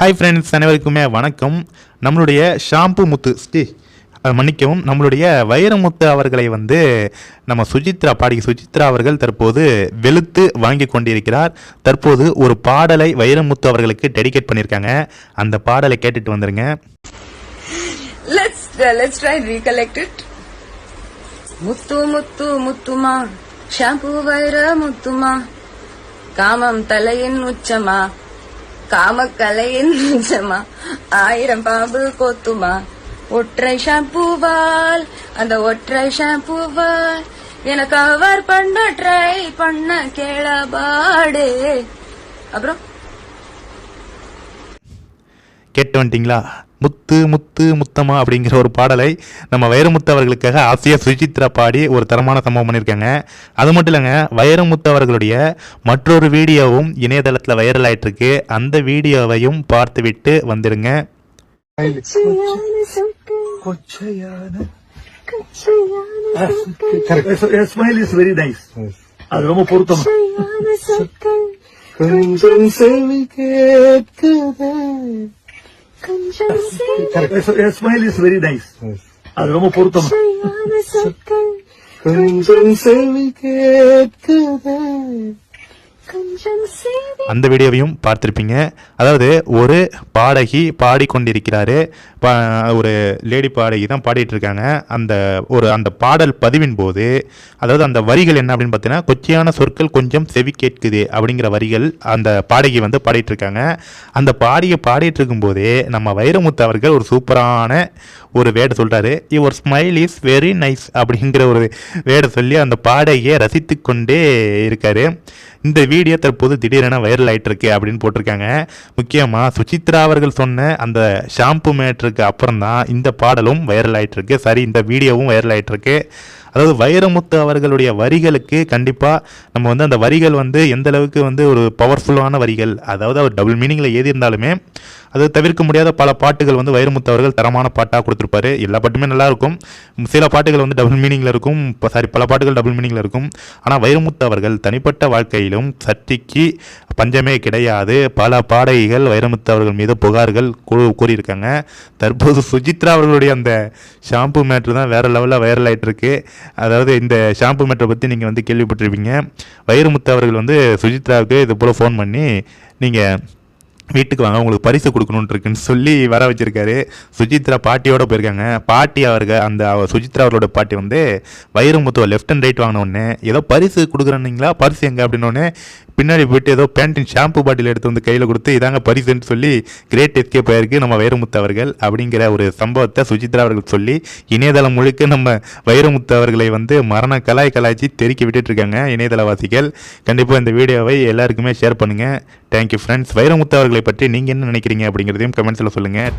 Hi friends அனைவருக்குமே வணக்கம். நம்மளுடைய ஷாம்பு முத்து ஸ்டீ மன்னிக்கவும் நம்மளுடைய வைரமுத்து அவர்களை வந்து நம்ம சுஜித்ரா பாடகி சுஜித்ரா அவர்கள் தற்போது வெளுத்து வாங்கி கொண்டிருக்கிறார். தற்போது ஒரு பாடலை வைரமுத்து அவர்களுக்கு டெடிகேட் பண்ணியிருக்காங்க. அந்த பாடலை கேட்டுட்டு வந்துருங்க. Let's uh, let's try and முத்து முத்து முத்துமா ஷாம்பு வைர முத்துமா காமம் தலையின் உச்சமா காமக்கலையின் நிஜமா? ஆயிரம் பாம்பு கொத்துமா? ஒற்றை ஷாம்புவால் அந்த ஒற்றை ஷாம்புவால் என கவர் பண்ண ட்ரை பண்ண கேளபாடே. அப்புறம்? கேட்டு வந்துட்டீங்களா? முத்து முத்து முத்தமா அப்படிங்கிற ஒரு பாடலை நம்ம வைரமுத்து அவர்களுக்காக ஆசையாக சுஜித்ரா பாடி ஒரு தரமான சம்பவம் பண்ணியிருக்காங்க அது மட்டும் இல்லைங்க வைரமுத்து அவர்களுடைய மற்றொரு வீடியோவும் இணையதளத்தில் வைரல் ஆயிட்டு இருக்கு அந்த வீடியோவையும் பார்த்துவிட்டு வந்துடுங்க அது ரொம்ப பொருத்தம் கொஞ்சம் செவி கேட்குதே ஸ்மைல் இஸ் வெரி நைஸ் அது ரொம்ப பொருத்தம். கொஞ்சம் செவி கேட்குதே அந்த வீடியோவையும் பார்த்துருப்பீங்க. அதாவது ஒரு பாடகி பாடிக்கொண்டிருக்கிறாரு. பா ஒரு லேடி பாடகி தான் பாடிட்டு இருக்காங்க அந்த ஒரு அந்த பாடல் பதிவின் போது அதாவது அந்த வரிகள் என்ன அப்படின்னு பார்த்தீங்கன்னா கொச்சையான சொற்கள் கொஞ்சம் செவி கேட்குது அப்படிங்கிற வரிகள் அந்த பாடகி வந்து பாடிட்டு இருக்காங்க அந்த பாடியை பாடிட்டு இருக்கும்போதே நம்ம வைரமுத்து அவர்கள் ஒரு சூப்பரான ஒரு வேடை சொல்கிறாரு your smile is very nice அப்படிங்கிற ஒரு வேடை சொல்லி அந்த பாடையை ரசித்து கொண்டே இருக்காரு. இந்த வீடியோ தற்போது திடீரென வைரல் ஆயிட்டு இருக்கு அப்படின்னு போட்டிருக்காங்க. முக்கியமாக சுசித்ரா அவர்கள் சொன்ன அந்த ஷாம்பு மேட்ருக்கு அப்புறம் தான் இந்த பாடலும் வைரல் ஆகிட்டுருக்கு சரி இந்த வீடியோவும் வைரல் ஆகிட்டுருக்கு அதாவது வைரமுத்து அவர்களுடைய வரிகளுக்கு கண்டிப்பாக நம்ம வந்து அந்த வரிகள் வந்து எந்த அளவுக்கு வந்து ஒரு பவர்ஃபுல்லான வரிகள் அதாவது அவர் டபுள் மீனிங்கில் எழுதியிருந்தாலுமே இருந்தாலுமே அது தவிர்க்க முடியாத பல பாட்டுகள் வந்து வைரமுத்து அவர்கள் தரமான பாட்டாக கொடுத்துருப்பாரு. எல்லா பாட்டுமே நல்லாயிருக்கும் சில பாட்டுகள் வந்து டபுள் மீனிங்கில் இருக்கும். சாரி பல பாட்டுகள் டபுள் மீனிங்கில் இருக்கும். ஆனால் வைரமுத்து அவர்கள் தனிப்பட்ட வாழ்க்கையிலும் சர்ச்சைக்கு பஞ்சமே கிடையாது. பல பாடகிகள் வைரமுத்து அவர்கள் மீது புகார்கள் கூ- கூறியிருக்காங்க. தற்போது சுஜித்ரா அவர்களுடைய அந்த ஷாம்பு மேட்ரு தான் வேறு லெவலில் வைரல் ஆகிட்டுருக்கு அதாவது இந்த ஷாம்பு மேட்ரை பற்றி நீங்கள் வந்து கேள்விப்பட்டிருப்பீங்க. வைரமுத்து அவர்கள் வந்து சுஜித்ராவுக்கு இது போல் ஃபோன் பண்ணி நீங்கள் வீட்டுக்கு வாங்க உங்களுக்கு பரிசு கொடுக்கணுன்ட்டு இருக்குன்னு சொல்லி வர வச்சிருக்காரு. சுஜித்ரா பாட்டியோட போயிருக்காங்க. பாட்டி அவருக்கு அந்த அவர் சுஜித்ரா அவரோட பாட்டி வந்து வைரமுத்துவ லெஃப்ட் அண்ட் ரைட் வாங்கினோடனே ஏதோ பரிசு கொடுக்குறீங்களா பரிசு எங்கே? அப்படின்னோடனே பின்னாடி போயிட்டு ஏதோ பேண்டின் ஷாம்பு பாட்டில் எடுத்து வந்து கையில் கொடுத்து இதாங்க பரிசுன்னு சொல்லி கிரேட் எஸ்கேப் ஆயிருக்கு நம்ம வைரமுத்து அவர்கள் அப்படிங்கிற ஒரு சம்பவத்தை சுஜித்ரா அவர்கள் சொல்லி இணையதளம் முழுக்க நம்ம வைரமுத்து அவர்களை வந்து மரண கலாய் கலாய்ச்சி தெறிக்க விட்டுட்டு இருக்காங்க இணையதளவாசிகள். கண்டிப்பாக இந்த வீடியோவை எல்லாருக்குமே ஷேர் பண்ணுங்கள் தேங்க்யூ ஃப்ரெண்ட்ஸ் வைரமுத்து அவர்களை பற்றி நீங்கள் என்ன நினைக்கிறீங்க அப்படிங்கிறதையும் கமெண்ட்ஸில் சொல்லுங்கள்